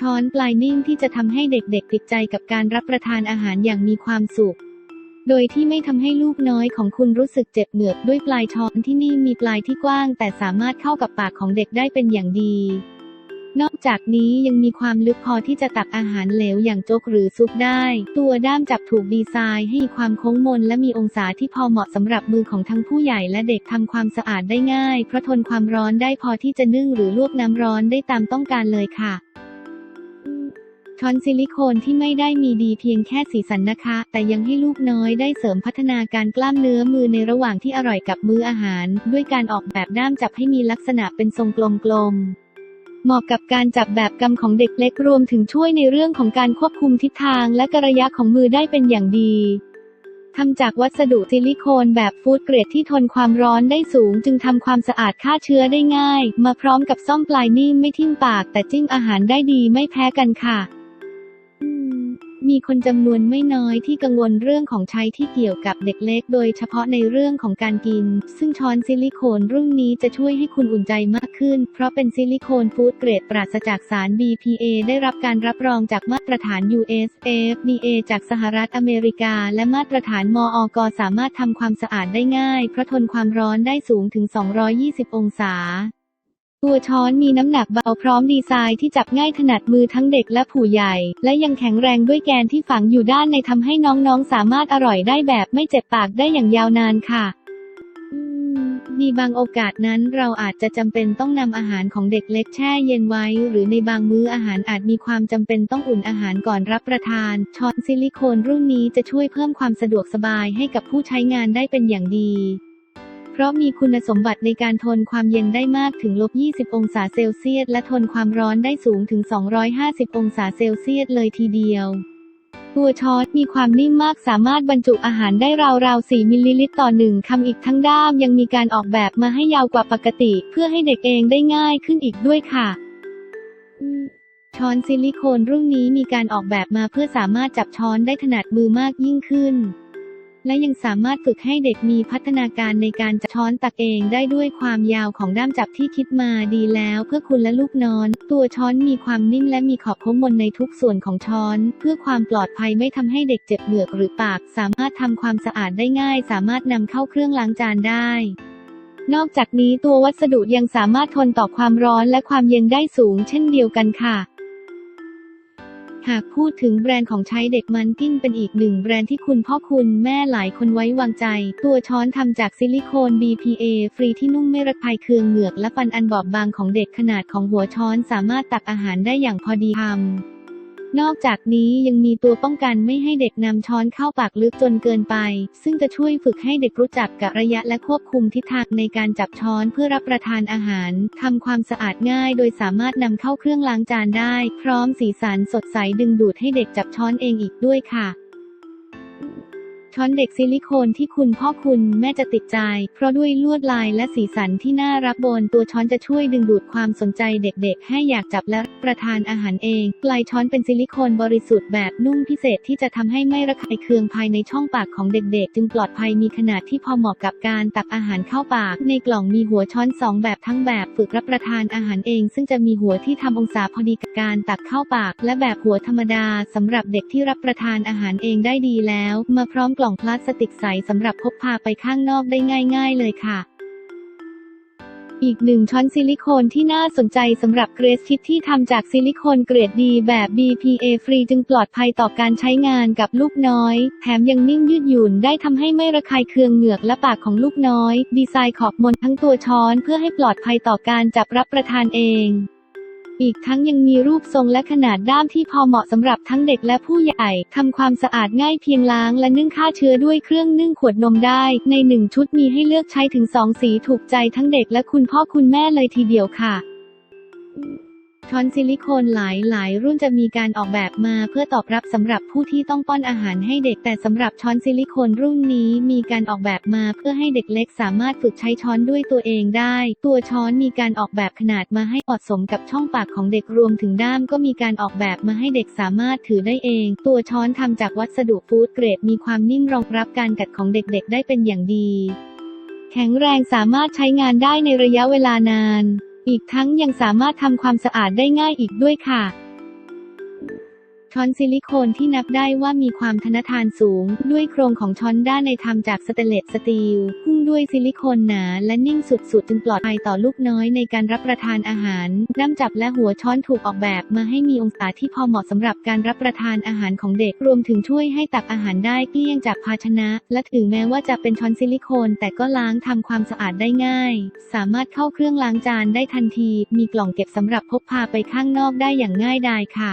ช้อนปลายนิ่มที่จะทำให้เด็กๆติดใจกับการรับประทานอาหารอย่างมีความสุข โดยที่ไม่ทำให้ลูกน้อยของคุณรู้สึกเจ็บเหงือกด้วยปลายช้อนที่นิ่มมีปลายที่กว้าง แต่สามารถเข้ากับปากของเด็กได้เป็นอย่างดี นอกจากนี้ยังมีความลึกพอที่จะตักอาหารเหลวอย่างโจ๊กหรือซุปได้ ตัวด้ามจับถูกดีไซน์ให้มีความโค้งมนและมีองศาที่พอเหมาะสำหรับมือของทั้งผู้ใหญ่และเด็กทำความสะอาดได้ง่าย เพราะทนความร้อนได้พอที่จะนึ่งหรือลวกน้ำร้อนได้ตามต้องการเลยค่ะ ช้อนซิลิโคนที่ไม่ได้มีดีเพียงแค่สีสันนะคะ แต่ยังให้ลูกน้อยได้เสริมพัฒนาการกล้ามเนื้อมือในระหว่างที่อร่อยกับมื้ออาหาร ด้วยการออกแบบด้ามจับให้มีลักษณะเป็นทรงกลมๆเหมาะกับการจับแบบกำของเด็กเล็กรวมถึงช่วยในเรื่องของการควบคุมทิศทางและกระยะของมือได้เป็นอย่างดี ทำจากวัสดุซิลิโคนแบบฟู้ดเกรดที่ทนความร้อนได้สูง จึงทำความสะอาดฆ่าเชื้อได้ง่าย มาพร้อมกับซ่อมปลายนิ่มไม่ทิ่มปาก แต่จิ้มอาหารได้ดีไม่แพ้กันค่ะ มีคนจำนวนไม่น้อยที่กังวลเรื่องของใช้ที่เกี่ยวกับเด็กเล็ก โดยเฉพาะในเรื่องของการกิน ซึ่งช้อนซิลิโคนรุ่นนี้จะช่วยให้คุณอุ่นใจมากขึ้น เพราะเป็นซิลิโคนฟู้ดเกรดปราศจากสาร BPA ได้รับการรับรองจากมาตรฐาน US FDA จากสหรัฐอเมริกา และมาตรฐานมอกสามารถทำความสะอาดได้ง่าย เพราะทนความร้อนได้สูงถึง 220 องศา ตัวช้อนมีน้ำหนักเบาพร้อมดีไซน์ที่จับง่ายถนัดมือทั้งเด็กและผู้ใหญ่ และยังแข็งแรงด้วยแกนที่ฝังอยู่ด้านในทำให้น้องๆ สามารถอร่อยได้แบบไม่เจ็บปากได้อย่างยาวนานค่ะอืมมีบางโอกาสนั้นเราอาจจะจำเป็นต้องนำอาหารของเด็กเล็กแช่เย็นไว้ หรือในบางมื้ออาหารอาจมีความจำเป็นต้องอุ่นอาหารก่อนรับประทาน ช้อนซิลิโคนรุ่นนี้จะช่วยเพิ่มความสะดวกสบายให้กับผู้ใช้งานได้เป็นอย่างดี เพราะมีคุณสมบัติในการทนความเย็นได้มากถึงลบ 20 องศาเซลเซียส และทนความร้อนได้สูงถึง 250 องศาเซลเซียสเลยทีเดียวตัวช้อนมีความนิ่มมากสามารถบรรจุอาหารได้ราวๆ 4 มิลลิลิตรต่อหนึ่งคำอีกทั้งด้ามยังมีการออกแบบมาให้ยาวกว่าปกติ เพื่อให้เด็กเองได้ง่ายขึ้นอีกด้วยค่ะ ช้อนซิลิโคนรุ่นนี้มีการออกแบบมาเพื่อสามารถจับช้อนได้ถนัดมือมากยิ่งขึ้น และยังสามารถฝึกให้เด็กมีพัฒนาการในการจับช้อนตักเองได้ด้วยความยาวของด้ามจับที่คิดมาดีแล้วเพื่อคุณและลูกนอน ตัวช้อนมีความนิ่มและมีขอบโค้งมนในทุกส่วนของช้อน เพื่อความปลอดภัยไม่ทำให้เด็กเจ็บเหงือกหรือปาก สามารถทำความสะอาดได้ง่าย สามารถนำเข้าเครื่องล้างจานได้นอกจากนี้ตัววัสดุยังสามารถทนต่อความร้อนและความเย็นได้สูงเช่นเดียวกันค่ะ หากพูดถึงแบรนด์ของใช้เด็กมันกิ้งเป็นอีกหนึ่งแบรนด์ที่คุณพ่อคุณแม่หลายคนไว้วางใจ ตัวช้อนทำจากซิลิโคน BPA ฟรีที่นุ่มไม่ระคายเคืองเหงือกและฟันอันบอบบางของเด็กขนาดของหัวช้อนสามารถตักอาหารได้อย่างพอดีคำ นอกจากนี้ยังมีตัวป้องกันไม่ให้เด็กนำช้อนเข้าปากลึกจนเกินไป ซึ่งจะช่วยฝึกให้เด็กรู้จักกะระยะและควบคุมทิศทางในการจับช้อนเพื่อรับประทานอาหารทำความสะอาดง่าย โดยสามารถนำเข้าเครื่องล้างจานได้ พร้อมสีสันสดใสดึงดูดให้เด็กจับช้อนเองอีกด้วยค่ะ ช้อนเด็กซิลิโคนที่คุณพ่อคุณแม่จะติดใจ เพราะด้วยลวดลายและสีสันที่น่ารักบนตัวช้อนจะช่วยดึงดูดความสนใจเด็กๆ ให้อยากจับและประทานอาหารเองปลายช้อนเป็นซิลิโคนบริสุทธิ์แบบนุ่มพิเศษที่จะทำให้ไม่ระคายเคืองภายในช่องปากของเด็กๆ จึงปลอดภัยมีขนาดที่พอเหมาะกับการตักอาหารเข้าปาก ในกล่องมีหัวช้อนสองแบบทั้งแบบฝึกรับประทานอาหารเอง ซึ่งจะมีหัวที่ทำองศาพอดีกับการตักเข้าปาก และแบบหัวธรรมดาสำหรับเด็กที่รับประทานอาหารเองได้ดีแล้ว มาพร้อมกล่องพลาสติกใสสำหรับพกพาไปข้างนอกได้ง่าย ๆ เลยค่ะ อีกหนึ่งช้อนซิลิโคนที่น่าสนใจสำหรับเกรสคิดที่ทำจากซิลิโคนเกรดดีแบบ BPA ฟรีจึงปลอดภัยต่อการใช้งานกับลูกน้อย แถมยังนิ่งยืดหยุ่นได้ทำให้ไม่ระคายเคืองเหงือกและปากของลูกน้อย ดีไซน์ขอบมนทั้งตัวช้อนเพื่อให้ปลอดภัยต่อการจับรับประทานเอง อีกทั้งยังมีรูปทรงและขนาดด้ามที่พอเหมาะสำหรับทั้งเด็กและผู้ใหญ่ทำความสะอาดง่ายเพียงล้างและนึ่งฆ่าเชื้อด้วยเครื่องนึ่งขวดนมได้ ในหนึ่งชุดมีให้เลือกใช้ถึงสองสีถูกใจทั้งเด็กและคุณพ่อคุณแม่เลยทีเดียวค่ะ ช้อนซิลิโคนหลายหลายรุ่นจะมีการออกแบบมาเพื่อตอบรับสำหรับผู้ที่ต้องป้อนอาหารให้เด็กแต่สำหรับช้อนซิลิโคนรุ่นนี้มีการออกแบบมาเพื่อให้เด็กเล็กสามารถฝึกใช้ช้อนด้วยตัวเองได้ ตัวช้อนมีการออกแบบขนาดมาให้เหมาะสมกับช่องปากของเด็กรวมถึงด้ามก็มีการออกแบบมาให้เด็กสามารถถือได้เอง ตัวช้อนทำจากวัสดุฟู้ดเกรดมีความนิ่มรองรับการกัดของเด็กๆ ได้เป็นอย่างดี แข็งแรงสามารถใช้งานได้ในระยะเวลานาน อีกทั้งยังสามารถทำความสะอาดได้ง่ายอีกด้วยค่ะ ช้อนซิลิโคนที่นับได้ว่ามีความทนทานสูง ด้วยโครงของช้อนด้านในทำจากสเตเลสสตีลหุ้มด้วยซิลิโคนหนาและนิ่งสุดๆ จึงปลอดภัยต่อลูกน้อยในการรับประทานอาหารด้ามจับและหัวช้อนถูกออกแบบมาให้มีองศาที่พอเหมาะสำหรับการรับประทานอาหารของเด็กรวมถึงช่วยให้ตักอาหารได้เกลี้ยงจากภาชนะ และถึงแม้ว่าจะเป็นช้อนซิลิโคน แต่ก็ล้างทำความสะอาดได้ง่าย สามารถเข้าเครื่องล้างจานได้ทันที มีกล่องเก็บสำหรับพกพาไปข้างนอกได้อย่างง่ายดายค่ะ